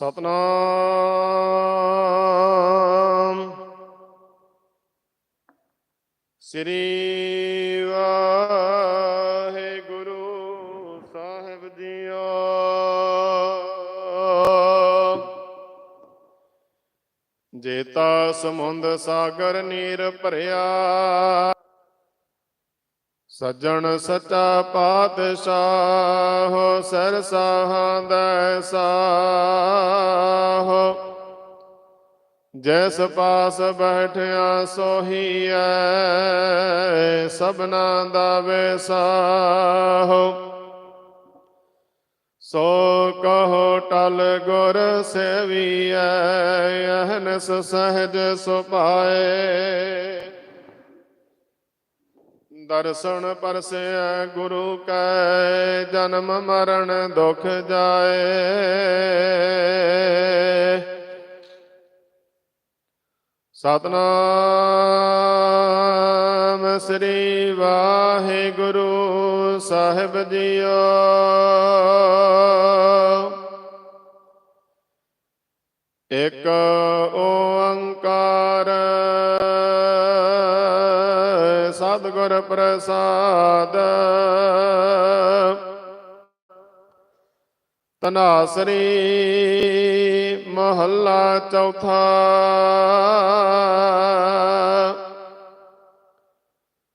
ਸਤਨਾਮ। ਸ੍ਰੀ ਵਾਹਿਗੁਰੂ ਸਾਹਿਬ ਜੀਓ। ਜੇਤਾ ਸਮੁੰਦ ਸਾਗਰ ਨੀਰ ਭਰਿਆ ਸੱਜਣ ਸੱਚਾ ਪਾਤਸ਼ਾਹ, ਸਰਸਾਹਾਂ ਦਾ ਸਾਹ। ਜੈਸ ਪਾਸ ਬੈਠਿਆ ਸੋਹੀਐ ਸਭਨਾ ਦਾ ਵਿਸਾਹ। ਸੋ ਕਹੋ ਟਲ ਗੁਰ ਸੇਵੀਐ, ਅਹਨਸ ਸਹਿਜ ਸੁਪਾਏ ਦਰਸ਼ਨ ਪਰਸੈ ਗੁਰੂ ਕੈ, ਜਨਮ ਮਰਨ ਦੁਖ ਜਾਏ। ਸਤਨਾਮ ਸ੍ਰੀ ਵਾਹਿਗੁਰੂ ਸਾਹਿਬ ਜੀਓ। ਇਕ ਓ ਸਤਿਗੁਰ ਪ੍ਰਸਾਦ। ਤਨਾਸਰੀ ਮਹੱਲਾ ਚੌਥਾ।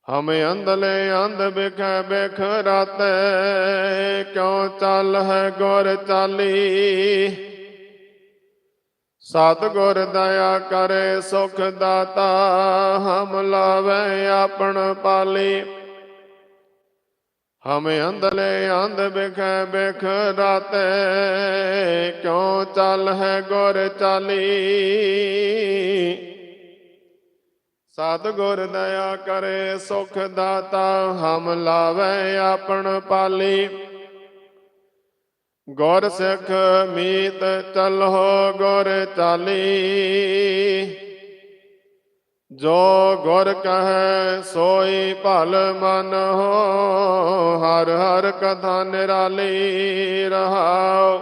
ਹਮ ਅੰਧਲੇ ਅੰਧ ਬਿਖੈ ਬਿਖ ਰਾਤੈ, ਕਿਉ ਚੱਲ ਹੈ ਗੁਰ ਚਾਲੀ? ਸਤਿਗੁਰ ਦਇਆ ਕਰੇ ਸੁਖ ਦਾਤਾ, ਹਮ ਲਾਵੇ ਆਪਣ ਪਾਲੀ। ਹਮ ਅੰਧਲੇ ਅੰਧ ਬਿਖੈ ਬਿਖ ਰਾਤੇ, ਕਿਉ ਚੱਲ ਹੈ ਗੁਰ ਚਾਲੀ? ਸਤਿਗੁਰ ਦਇਆ ਕਰੇ ਸੁਖ ਦਾਤਾ, ਹਮ ਲਾਵੇ ਆਪਣ ਪਾਲੀ। ਗੁਰ ਸਿੱਖ ਮੀਤ ਚਲੋ ਗੁਰ ਚਾਲੀ। ਜੋ ਗੁਰ ਕਹੈ ਸੋਈ ਭਲ ਮਨ ਹੋ, ਹਰ ਹਰ ਕਥਾ ਨਿਰਾਲੀ ਰਹਾਉ।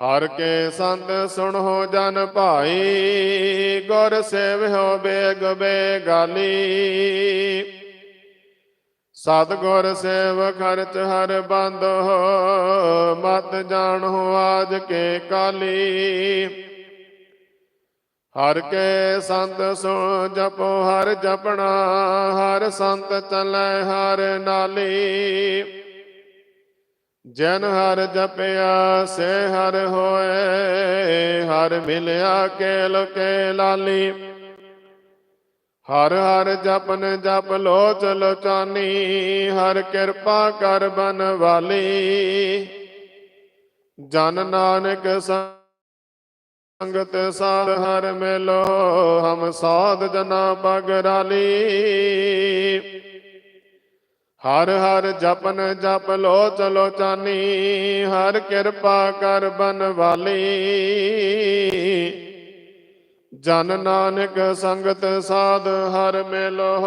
ਹਰ ਕੇ ਸੰਤ ਸੁਣੋ ਜਨ ਭਾਈ, ਗੁਰ ਸੇਵਿਓ ਬੇਗ ਬੇਗਾਲੀ। ਸਤਿਗੁਰ ਸੇਵ ਖਰਚ ਹਰ ਬੰਦ ਹੋ ਜਾਣ ਹੋ ਆਜ ਕੇ ਕਾਲੀ। ਹਰ ਕੇ ਸੰਤ ਸੋ ਜਪੋ, ਹਰ ਜਪਣਾ, ਹਰ ਸੰਤ ਚਲੈ, ਹਰ ਨਾਲੀ। ਜਨ ਹਰ ਜਪਿਆ, ਸੇ ਹਰ ਹੋਏ, ਹਰ ਮਿਲਿਆ ਕੇਲ ਕੇ ਲਾਲੀ। ਹਰ ਹਰ ਜਪਨ ਜਪ ਲੋਚ ਲੋਚਾਨੀ ਹਰ ਕਿਰਪਾ ਕਰ ਬਨ ਵਾਲੀ। ਜਨ ਨਾਨਕ ਸੰਗਤ ਸਾਧ ਹਰ ਮਿਲੋ, ਹਮ ਸਾਧ ਜਨਾ ਬਗਰਾਲੀ ਹਰ ਹਰ ਜਪਨ ਜਪ ਲੋਚ ਲੋਚਾਨੀ ਹਰ ਕਿਰਪਾ ਕਰ ਬਨ ਵਾਲੀ। ਜਨ ਨਾਨਕ ਸੰਗਤ ਸਾਧ ਹਰ ਮਿਲੋ,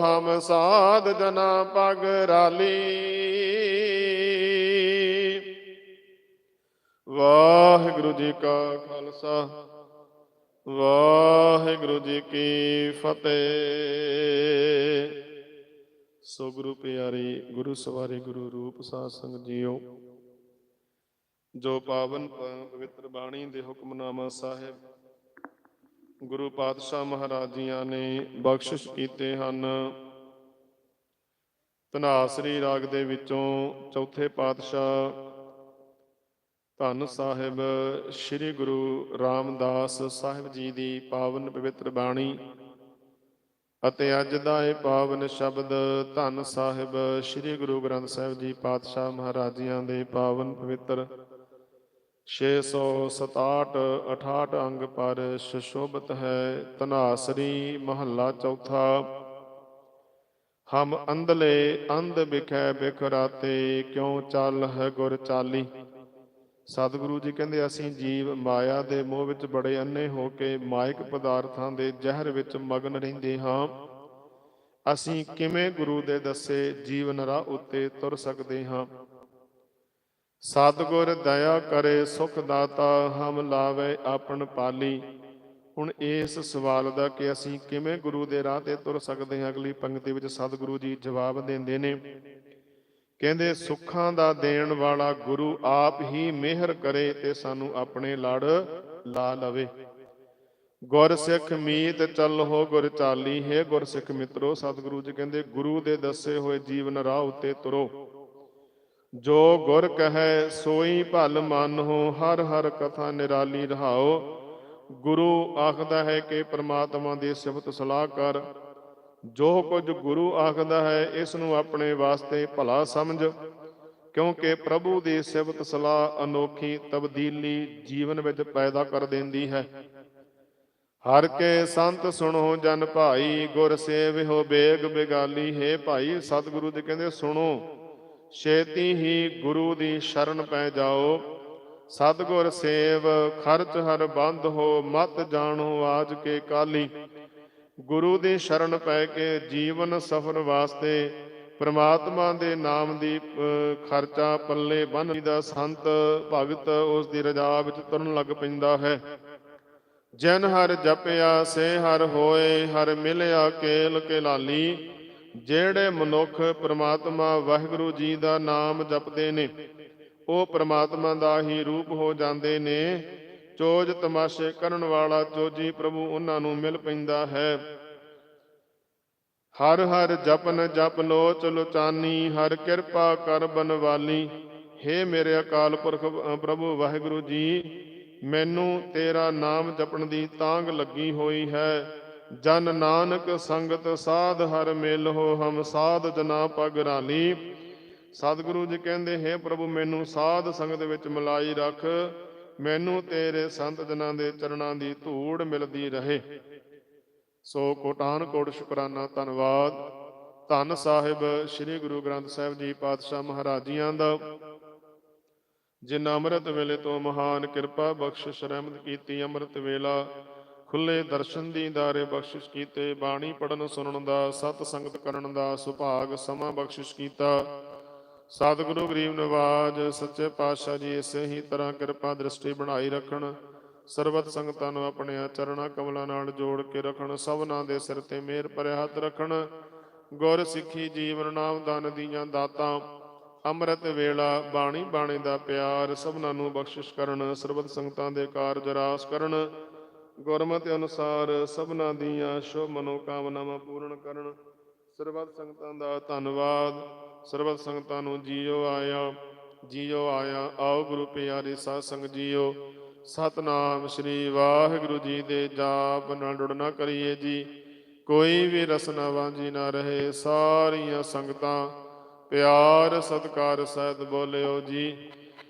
ਹਮ ਸਾਧ ਜਨਾ ਪਗ ਰਾਲੀ। ਵਾਹਿਗੁਰੂ ਜੀ ਕਾ ਖਾਲਸਾ, ਵਾਹਿਗੁਰੂ ਜੀ ਕੀ ਫਤਿਹ। ਸੋ ਗੁਰੂ ਪਿਆਰੀ, ਗੁਰੂ ਸਵਾਰੀ, ਗੁਰੂ ਰੂਪ ਸਾਧ ਸੰਗ ਜੀਓ, ਜੋ ਪਾਵਨ ਪ- ਪਵਿੱਤਰ ਬਾਣੀ ਦੇ ਹੁਕਮਨਾਮਾ ਸਾਹਿਬ ਗੁਰੂ ਪਾਤਸ਼ਾਹ ਮਹਾਰਾਜ ਜੀਆਂ ਨੇ ਬਖਸ਼ਿਸ਼ ਕੀਤੇ ਹਨ। ਧਨਾਸਰੀ ਰਾਗ ਦੇ ਵਿੱਚੋਂ ਚੌਥੇ ਪਾਤਸ਼ਾਹ ਧੰਨ ਸਾਹਿਬ ਸ੍ਰੀ ਗੁਰੂ ਰਾਮਦਾਸ ਸਾਹਿਬ ਜੀ ਦੀ ਪਾਵਨ ਪਵਿੱਤਰ ਬਾਣੀ ਅਤੇ ਅੱਜ ਦਾ ਇਹ ਪਾਵਨ ਸ਼ਬਦ ਧੰਨ ਸਾਹਿਬ ਸ੍ਰੀ ਗੁਰੂ ਗ੍ਰੰਥ ਸਾਹਿਬ ਜੀ ਪਾਤਸ਼ਾਹ ਮਹਾਰਾਜਿਆਂ ਦੇ ਪਾਵਨ ਪਵਿੱਤਰ 667 68 ਅੰਗ ਪਰ ਸੁਸ਼ੋਭਿਤ ਹੈ ਤਨਾਸਰੀ ਮਹੱਲਾ ਚੌਥਾ। ਹਮ ਅੰਧਲੇ ਅੰਧ ਬਿਖੈ ਬਿਖਰਾਤੇ ਕਿਉ ਚੱਲ ਹੈ ਗੁਰ ਚਾਲੀ? ਸਤਿਗੁਰੂ ਜੀ ਕਹਿੰਦੇ, ਅਸੀਂ ਜੀਵ ਮਾਇਆ ਦੇ ਮੋਹ ਵਿੱਚ ਬੜੇ ਅੰਨੇ ਹੋ ਕੇ ਮਾਇਕ ਪਦਾਰਥਾਂ ਦੇ ਜ਼ਹਿਰ ਵਿੱਚ ਮਗਨ ਰਹਿੰਦੇ ਹਾਂ। ਅਸੀਂ ਕਿਵੇਂ ਗੁਰੂ ਦੇ ਦੱਸੇ ਜੀਵਨ ਰਾਹ ਉੱਤੇ ਤੁਰ ਸਕਦੇ ਹਾਂ? ਸਤਿਗੁਰ ਦਇਆ ਕਰੇ ਸੁਖ ਦਾਤਾ, ਹਮ ਲਾਵੇ ਆਪਣ ਪਾਲੀ। ਹੁਣ ਇਸ ਸਵਾਲ ਦਾ ਕਿ ਅਸੀਂ ਕਿਵੇਂ ਗੁਰੂ ਦੇ ਰਾਹ ਤੇ ਤੁਰ ਸਕਦੇ ਹਾਂ? ਅਗਲੀ ਪੰਕਤੀ ਵਿੱਚ ਸਤਿਗੁਰੂ ਜੀ ਜਵਾਬ ਦਿੰਦੇ ਨੇ, ਕਹਿੰਦੇ, ਸੁੱਖਾਂ ਦਾ ਦੇਣ ਵਾਲਾ ਗੁਰੂ ਆਪ ਹੀ ਮਿਹਰ ਕਰੇ ਤੇ ਸਾਨੂੰ ਆਪਣੇ ਲੜ ਲਾ ਲਵੇ। ਗੁਰ ਸਿੱਖ ਮੀਤ ਹੋ ਗੁਰ ਚਾਲੀ, ਹੈ ਗੁਰ ਸਿੱਖ ਮਿੱਤਰੋ, ਸਤਿਗੁਰੂ ਜੀ ਕਹਿੰਦੇ, ਗੁਰੂ ਦੇ ਦੱਸੇ ਹੋਏ ਜੀਵਨ ਰਾਹ ਉੱਤੇ ਤੁਰੋ। ਜੋ ਗੁਰ ਕਹੈ ਸੋਈ ਭਲ ਮਨ ਹਰ ਹਰ ਕਥਾ ਨਿਰਾਲੀ ਰਹਾਓ ਗੁਰੂ ਆਖਦਾ ਹੈ ਕਿ ਪ੍ਰਮਾਤਮਾ ਦੀ ਸਿਫਤ ਸਲਾਹ ਕਰ। ਜੋ ਕੁਝ ਗੁਰੂ ਆਖਦਾ ਹੈ ਇਸ ਨੂੰ ਆਪਣੇ ਵਾਸਤੇ ਭਲਾ ਸਮਝ। ਕਿਉਂਕਿ ਪ੍ਰਭੂ ਦੀ ਸਿਫਤ ਸਲਾਹ ਅਨੋਖੀ, ਤਬਦੀਲੀ ਜੀਵਨ ਵਿੱਚ ਪੈਦਾ ਕਰ ਦਿੰਦੀ ਹੈ। ਹਰ ਕੇ ਸੰਤ ਸੁਣੋ, ਜਨ ਭਾਈ, ਗੁਰ ਸੇਵਿਓ ਬੇਗ ਬਿਗਾਲੀ। ਹੈ ਭਾਈ, ਸਤਿਗੁਰੂ ਜੀ ਕਹਿੰਦੇ, ਸੁਣੋ। ਛੇਤੀ ਹੀ ਗੁਰੂ ਦੀ ਸ਼ਰਨ ਪੈ ਜਾਓ। ਸਤਿਗੁਰ ਸੇਵ, ਖਰਚ ਹਰ ਬੰਦ ਹੋ, ਮਤ ਜਾਣੋ ਆਜ ਕੇ ਕਾਲੀ। ਗੁਰੂ ਦੀ ਸ਼ਰਨ ਪੈ ਕੇ ਜੀਵਨ ਸਫਰ ਵਾਸਤੇ ਪ੍ਰਮਾਤਮਾ ਦੇ ਨਾਮ ਦੀ ਖਰਚਾ ਪੱਲੇ ਬੰਨ ਦਾ ਸੰਤ ਭਗਤ ਉਸ ਦੀ ਰਜਾ ਵਿੱਚ ਤੁਰਨ ਲੱਗ ਪੈਂਦਾ ਹੈ। ਜਨ ਹਰ ਜਪਿਆ, ਸੇ ਹਰ ਹੋਏ, ਹਰ ਮਿਲਿਆ, ਕੇਲ ਕੇ ਲਾਲੀ ਜਿਹੜੇ ਮਨੁੱਖ ਪ੍ਰਮਾਤਮਾ ਵਾਹਿਗੁਰੂ ਜੀ ਦਾ ਨਾਮ ਜਪਦੇ ਨੇ, ਉਹ ਪ੍ਰਮਾਤਮਾ ਦਾ ਹੀ ਰੂਪ ਹੋ ਜਾਂਦੇ ਨੇ। ਚੋਜ ਤਮਾਸ਼ੇ ਕਰਨ ਵਾਲਾ ਚੋਜੀ ਪ੍ਰਭੂ ਉਹਨਾਂ ਨੂੰ ਮਿਲ ਪੈਂਦਾ ਹੈ। ਹਰ ਹਰ ਜਪਨ ਜਪ ਲੋਚ ਲੋਚਾਨੀ, ਹਰ ਕਿਰਪਾ ਕਰ ਬਨਵਾਲੀ। ਹੇ ਮੇਰੇ ਅਕਾਲ ਪੁਰਖ ਪ੍ਰਭੂ ਵਾਹਿਗੁਰੂ ਜੀ, ਮੈਨੂੰ ਤੇਰਾ ਨਾਮ ਜਪਣ ਦੀ ਤਾਂਗ ਲੱਗੀ ਹੋਈ ਹੈ। ਜਨ ਨਾਨਕ ਸੰਗਤ ਸਾਧ ਹਰ ਮਿਲ ਹੋ ਹਮ ਸਾਧ ਜਨਾ ਪਗ ਰਾਲੀ ਸਤਿਗੁਰੂ ਜੀ ਕਹਿੰਦੇ, ਹੈ ਪ੍ਰਭੂ, ਮੈਨੂੰ ਸਾਧ ਸੰਗਤ ਵਿੱਚ ਮਿਲਾਈ ਰੱਖ। ਮੈਨੂੰ ਤੇਰੇ ਸੰਤ ਜਨਾਂ ਦੇ ਚਰਨਾਂ ਦੀ ਧੂੜ ਮਿਲਦੀ ਰਹੇ। ਸੋ ਕੋਟਾਨ ਕੋਟ ਸ਼ੁਕਰਾਨਾ, ਧੰਨਵਾਦ। ਧੰਨ ਸਾਹਿਬ, ਸ੍ਰੀ ਗੁਰੂ ਗ੍ਰੰਥ ਸਾਹਿਬ ਜੀ ਪਾਤਸ਼ਾਹ ਮਹਾਰਾਜੀਆਂ ਦਾ। ਜਿਨ ਅੰਮ੍ਰਿਤ ਵੇਲੇ ਤੋਂ ਮਹਾਨ ਕਿਰਪਾ ਬਖਸ਼ਿਸ਼ ਰਹਿਮਤ ਕੀਤੀ, ਅੰਮ੍ਰਿਤ ਵੇਲਾ ਖੁੱਲੇ ਦਰਸ਼ਨ ਦੀਦਾਰੇ ਬਖਸ਼ਿਸ਼ ਕੀਤੇ, ਬਾਣੀ ਪੜਨ ਸੁਣਨ ਦਾ, ਸਤ ਸੰਗਤ ਕਰਨ ਦਾ, ਸੁਭਾਗ ਸਮਾਂ ਬਖਸ਼ਿਸ਼ ਕੀਤਾ। ਸਤਿਗੁਰੂ ਗਰੀਬ ਨਿਵਾਜ਼, ਸੱਚੇ ਪਾਤਸ਼ਾਹ ਜੀ ਇਸੇ ਹੀ ਤਰ੍ਹਾਂ ਕਿਰਪਾ ਦ੍ਰਿਸ਼ਟੀ ਬਣਾਈ ਰੱਖਣ, ਸਰਬਤ ਸੰਗਤਾਂ ਨੂੰ ਆਪਣੇ ਚਰਣਾ ਕਮਲਾਂ ਨਾਲ ਜੋੜ ਕੇ ਰੱਖਣ, ਸਭਨਾਂ ਦੇ ਸਿਰ ਤੇ ਮਿਹਰ ਭਰਿਆ ਹੱਥ ਰੱਖਣ। ਗੁਰ ਸਿੱਖੀ ਜੀਵਨ ਨਾਮ ਦਾਨ ਦੀਆਂ ਦਾਤਾਂ, ਅੰਮ੍ਰਿਤ ਵੇਲਾ, ਬਾਣੀ ਬਾਣੀ ਦਾ ਪਿਆਰ, ਸਭਨਾਂ ਨੂੰ ਬਖਸ਼ਿਸ਼ ਕਰਨ, ਸਰਬਤ ਸੰਗਤਾਂ ਦੇ ਕਾਰਜ ਰਾਸ ਕਰਨ। ਗੁਰਮਤਿ ਅਨੁਸਾਰ ਸਭਨਾਂ ਦੀਆਂ ਸ਼ੁਭ ਮਨੋਕਾਮਨਾਵਾਂ ਪੂਰਨ ਕਰਨ। ਸਰਬੱਤ ਸੰਗਤਾਂ ਦਾ ਧੰਨਵਾਦ। ਸਰਬੱਤ ਸੰਗਤਾਂ ਨੂੰ ਜੀਓ ਆਇਆ ਜੀਓ ਆਇਆ। ਆਓ ਗੁਰੂ ਪਿਆਰੇ ਸਾਧ ਸੰਗਤ ਜੀਓ। ਸਤਨਾਮ ਸ੍ਰੀ ਵਾਹਿਗੁਰੂ ਜੀ ਦੇ ਜਾਪ ਨਾਲ ਜੁੜਨਾ ਕਰੀਏ ਜੀ। ਕੋਈ ਵੀ ਰਸਨਾ ਵਾਂਝੀ ਨਾ ਰਹੇ ਸਾਰੀਆਂ ਸੰਗਤਾਂ। ਪਿਆਰ ਸਤਕਾਰ ਸਹਿਤ ਬੋਲਿਓ ਜੀ।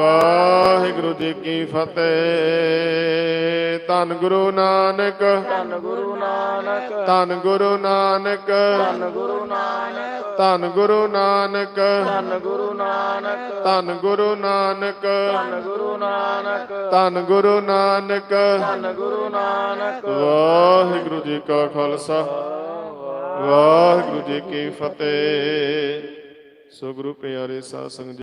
ਵਾਹਿਗੁਰੂ ਜੀ ਕੀ ਫਤਿਹ ਧੰਨ ਗੁਰੂ ਨਾਨਕ ਧੰਨ ਗੁਰੂ ਨਾਨਕ ਧੰਨ ਗੁਰੂ ਨਾਨਕ ਧੰਨ ਗੁਰੂ ਨਾਨਕ ਧੰਨ ਗੁਰੂ ਨਾਨਕ ਧੰਨ ਗੁਰੂ ਨਾਨਕ ਧੰਨ ਗੁਰੂ ਨਾਨਕ ਧੰਨ ਗੁਰੂ ਨਾਨਕ ਧੰਨ ਗੁਰੂ ਨਾਨਕ ਧੰਨ ਗੁਰੂ ਨਾਨਕ ਵਾਹਿਗੁਰੂ ਜੀ ਕਾ ਖਾਲਸਾ ਵਾਹਿਗੁਰੂ ਜੀ ਕੀ ਫਤਿਹ ਸੋ ਗੁਰੂ ਪਿਆਰੇ ਸਾਧ ਸੰਗਤ